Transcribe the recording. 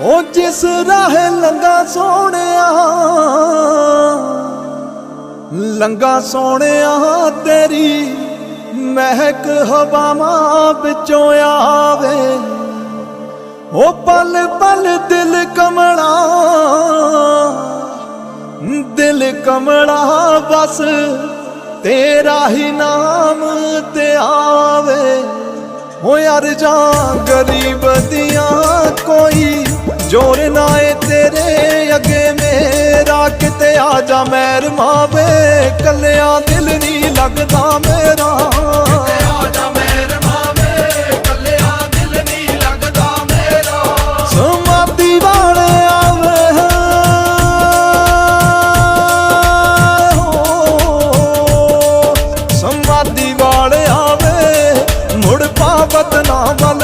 ਉਹ ਜਿਸ ਰਾਹ ਲੰਗਾ ਸੋਹਣਿਆ ਲੰਗਾ ਸੋਹਣਿਆ ਤੇਰੀ ਮਹਿਕ ਹਵਾਵਾਂ ਵਿੱਚੋਂ ਆਵੇ। ਉਹ ਪਲ ਪਲ ਦਿਲ ਕਮਲਾ ਦਿਲ ਕਮਲਾ ਬਸ ਤੇਰਾ ਹੀ ਨਾਮ ਤੇ ਆਵੇ। ਹੋ ਯਾਰ ਜਾਂ ਗਰੀਬ ਦੀਆਂ ਕੋਈ ਜੋਰ ਨਾ ਏ ਤੇਰੇ ਅੱਗੇ ਮੇਰਾ ਕਿਤੇ ਆ ਜਾ ਮੈਰ ਵੇ ਕੱਲਿਆ ਦਿਲ ਨਹੀਂ ਲੱਗਦਾ ਮੇਰਾ। ਨਾ ਵੱਲ